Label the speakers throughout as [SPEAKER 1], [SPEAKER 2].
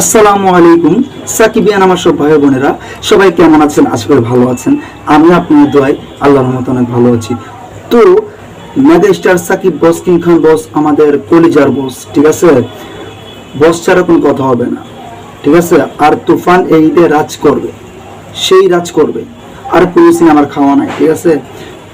[SPEAKER 1] আসসালামু আলাইকুম। সাকিবিয়ান আমার সব ভাই বোনেরা, সবাই কেমন আছেন? আশা করি ভালো আছেন। আমি আপনার দোয়াই আল্লাহর রহমত অনেক ভালো আছি। তো mega star Shakib boss king Khan boss আমাদের কলিজার বস ঠিক আছে? বস ছাড়া কোনো কথা হবে না, ঠিক আছে? আর তুফান এই ঈদে রাজ করবে, সেই রাজ করবে। আর পুলিশিং আমার খাওয়া নাই, ঠিক আছে?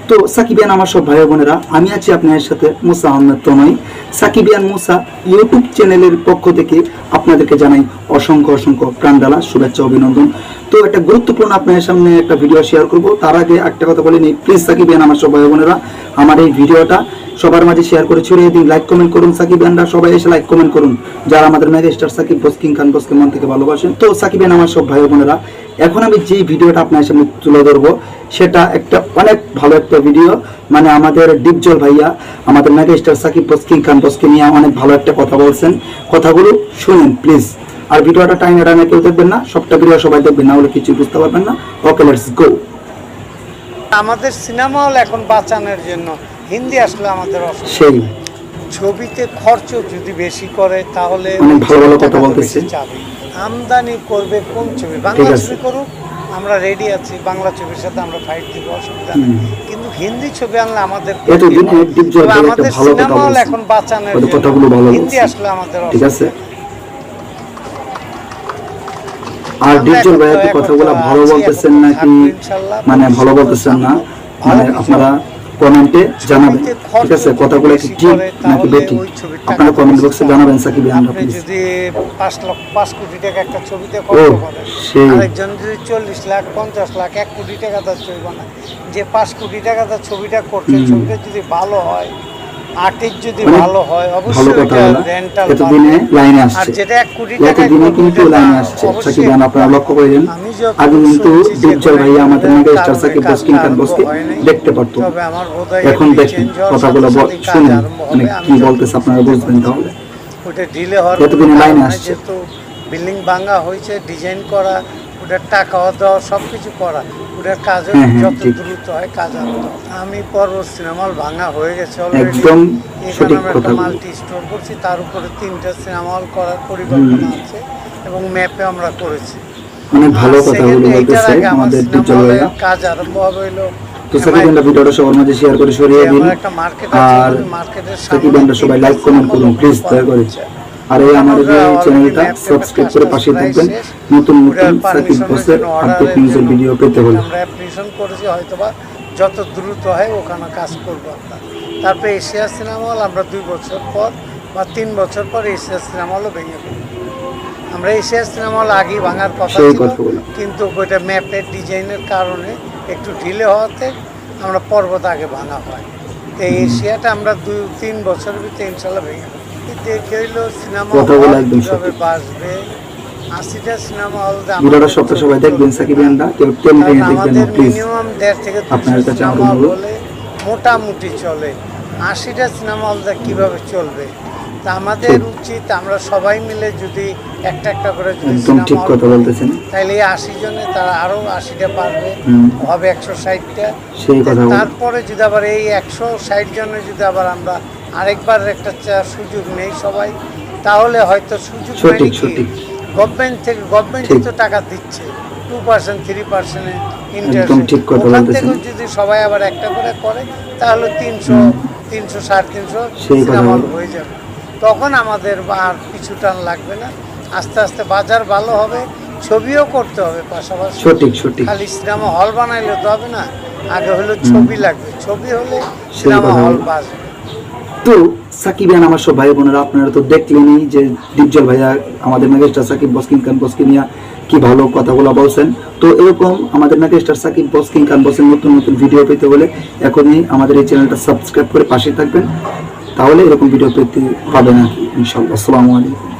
[SPEAKER 1] তো সাকিবিয়ান আমার সব ভাই বোনেরা, আমি আছি আপনাদের সাথে মুসা আহমেদ তনয়। সাকিবিয়ান মুসা ইউটিউব চ্যানেলের পক্ষ থেকে আপনাদেরকে জানাই অসংখ্য অসংখ্য প্রাণডালা শুভেচ্ছা, অভিনন্দন। তো একটা গুরুত্বপূর্ণ আপনাদের সামনে একটা ভিডিও শেয়ার করব। তার আগে একটা কথা বলে নিই প্লিজ সাকিবিয়ান, আমার সব ভাই বোনেরা, আমার এই ভিডিওটা সবার মাঝে শেয়ার করে ছড়িয়ে দিন। লাইক কমেন্ট করুন, সাকিব সাকিবিয়ানরা সবাই এসে লাইক কমেন্ট করুন। যারা আমাদের mega star Shakib boss king Khan বসকে মন থেকে ভালোবাসেন। তো সাকিবিয়ান আমার সব ভাই বোনেরা, এখন আমি যে ভিডিওটা আপনার সামনে তুলে ধরবো, সেটা একটা অনেক ভালো একটা ভিডিও মানে আমাদের ডিপজল ভাইয়া, আমাদের mega star Shakib boss king Khan বসকে নিয়ে অনেক ভালো একটা কথা বলছেন। কথাগুলো শুনুন প্লিজ আর ভিডিওটা টাইমে টাইমে কেউ দেখবেন না, সবটা ভিডিও সবাই দেখবেন, না হলে কিছু বুঝতে পারবেন না। ওকে লেটস গো
[SPEAKER 2] আমাদের সিনেমা হল এখন বাঁচানোর জন্য। হিন্দি আসলে আমাদের অসুবিধা ছবিতে খরচ যদি বেশি করে তাহলে। আমদানি করবে কোন ছবি? বাংলা ছবি করুক আমরা রেডি আছি বাংলা ছবির সাথে আমরা ফাইট দিব অসুবিধা নেই। কিন্তু হিন্দি ছবি আনলে আমাদের আমাদের সিনেমা হল এখন বাঁচানোর হিন্দি আসলে আমাদের
[SPEAKER 1] ঠিক আছে। আর ডিপজল ভাই কথাগুলো ভালো বলতেছেন নাকি। মানে ভালো বলতেছেন না? মানে আপনারা কমেন্টে জানাবেন ঠিক আছে
[SPEAKER 2] কতগুলো
[SPEAKER 1] কথাগুলো কি ঠিক নাকি বেঠিক আপনারা কমেন্ট বক্সে। জানাবেন সাকিব আমরা প্লিজ
[SPEAKER 2] যদি 5 লক্ষ 5 কোটি টাকা একটা ছবিতে
[SPEAKER 1] কত
[SPEAKER 2] খরচ
[SPEAKER 1] সেই।
[SPEAKER 2] আরেকজন যদি চল্লিশ লাখ পঞ্চাশ লাখ 1 কোটি টাকা তার ছবি বানায় যে 5 কোটি টাকা তার ছবিটা
[SPEAKER 1] করতে
[SPEAKER 2] ছবিটা যদি ভালো হয় আর্টিস্ট যদি ভালো হয় অবশ্যই এটা রেন্টাল
[SPEAKER 1] এতদিনে লাইনে
[SPEAKER 2] আর যেটা এক কোটি টাকা
[SPEAKER 1] এতদিনে কিন্তু লাইনে আসছে। সাকিব খান আপনারা লক্ষ্য করেন
[SPEAKER 2] আমি
[SPEAKER 1] আগে কিন্তু ডিপজল ভাই আমাদের মেগা স্টার সাকিব বস
[SPEAKER 2] কাজটা
[SPEAKER 1] খান বসকে দেখতে পারতো। এখন দেখেন কথাগুলো শুনুন মানে কি বলতেছে আপনারা বুঝবেন তাহলে?
[SPEAKER 2] ওটা ডিলে হওয়ার
[SPEAKER 1] এতদিনে লাইনে আসছে।
[SPEAKER 2] বিল্ডিং ভাঙা হয়েছে ডিজাইন করা ওটার টাকা দেওয়া সব কিছু করা
[SPEAKER 1] হ্যাঁ, হ্যাঁ,
[SPEAKER 2] যত দ্রুত হয় কাজ আমি পর্ব সিনেমা হল ভাঙা হয়ে গেছে।
[SPEAKER 1] একদম
[SPEAKER 2] এখানে আমরা একটা মাল্টি স্টোর করছি তার উপরে তিনটা সিনেমা হল করার পরিকল্পনা আছে এবং ম্যাপে আমরা করেছি।
[SPEAKER 1] অনেক ভালো
[SPEAKER 2] second, এইটার
[SPEAKER 1] বলতেছে আমাদের ভাইয়া
[SPEAKER 2] কাজ আরম্ভ হবে হলো
[SPEAKER 1] তো সাকিব আমরা ভিডিওটা সবার মাঝে শেয়ার করে সরিয়ে দিন। আর সবাই লাইক কমেন্ট করুন প্লিজ দয়া করে। আর এই আমাদের এই চ্যানেলটা সাবস্ক্রাইব করে পাশে থাকবেন। নতুন নতুন সাকিব বসের আপডেট নিউজের ভিডিও পেতে হলে।
[SPEAKER 2] আমরা অ্যাপ্লিকেশন করেছি হয়তোবা যত দ্রুত হয় ওখানে কাজ করব আমরা। তারপরে এশিয়া সিনেমা হল আমরা দুই বছর পর বা তিন বছর পর এশিয়া সিনেমা হলও ভেঙে ফেলব আমরা এশিয়া সিনেমা হল আগেই ভাঙার কথা ছিল কিন্তু ওইটা ম্যাপের ডিজাইনের কারণে একটু ঢিলে হওয়াতে আমরা পর্বত আগে ভাঙা হয়। তো এই এশিয়াটা আমরা দুই তিন বছরের ভিতরে ইনশাল্লাহ ভেঙে দেখে হইল সিনেমা
[SPEAKER 1] কথাগুলো একদম সঠিক।
[SPEAKER 2] আশিটা সিনেমা হল
[SPEAKER 1] ভিডিওটা
[SPEAKER 2] আমাদের
[SPEAKER 1] সবাই দেখবেন সাকিব
[SPEAKER 2] না।
[SPEAKER 1] কেউ টেন ভেঙে দেখবেন না প্লিজ
[SPEAKER 2] মিনিমাম দেড় থেকে
[SPEAKER 1] আপনার কাছে আমার অনুরোধ।
[SPEAKER 2] মোটামুটি চলে। আশিটা সিনেমা হল কীভাবে চলবে? তা আমাদের উচিত আমরা সবাই মিলে যদি একটা একটা করে যদি
[SPEAKER 1] ঠিক কথা বলতেছেন।
[SPEAKER 2] তাহলে এই আশি জনে তারা আরও আশিটা পারবে। হবে একশো ষাটটা।
[SPEAKER 1] সেই কথা
[SPEAKER 2] তারপরে যদি আবার এই একশো ষাট জনে যদি আবার আমরা আরেকবার একটা চা- সুযোগ নেই সবাই। তাহলে হয়তো সুযোগ। গভর্নমেন্ট থেকে গভর্নমেন্ট
[SPEAKER 1] ঠিক।
[SPEAKER 2] তো টাকা দিচ্ছে। টু পার্সেন্ট থ্রি পার্সেন্ট
[SPEAKER 1] কথা
[SPEAKER 2] ওখান। থেকেও যদি সবাই আবার একটা করে করে তাহলে তিনশো তিনশো সাড়ে তিনশো সিনেমা হল হয়ে যাবে। তখন আমাদের আর কিছু টান লাগবে না। আস্তে আস্তে বাজার ভালো হবে ছবিও করতে হবে পাশাপাশি। খালি সিনেমা হল বানাইলে তো হবে না। আগে হলো ছবি লাগবে। ছবি হলে সিনেমা হল
[SPEAKER 1] বল। তো সাকিবিয়ান আমার সব ভাই বোনেরা আপনারা তো দেখলেনই যে দীপজল ভাইয়া, আমাদের নাগেস্টার সাকিব বসকিন খান বসকিনিয়া কি ভালো কথাগুলো বলছেন। তো এরকম আমাদের নাগেস্টার সাকিব বসকিন খান বসেন নতুন নতুন ভিডিও পেতে হলে এখনই আমাদের এই চ্যানেলটা সাবস্ক্রাইব করে পাশে থাকবেন। তাহলে এরকম ভিডিও পেতে পাবেন আর কি ইনশাল্লাহ আসসালামু আলাইকুম।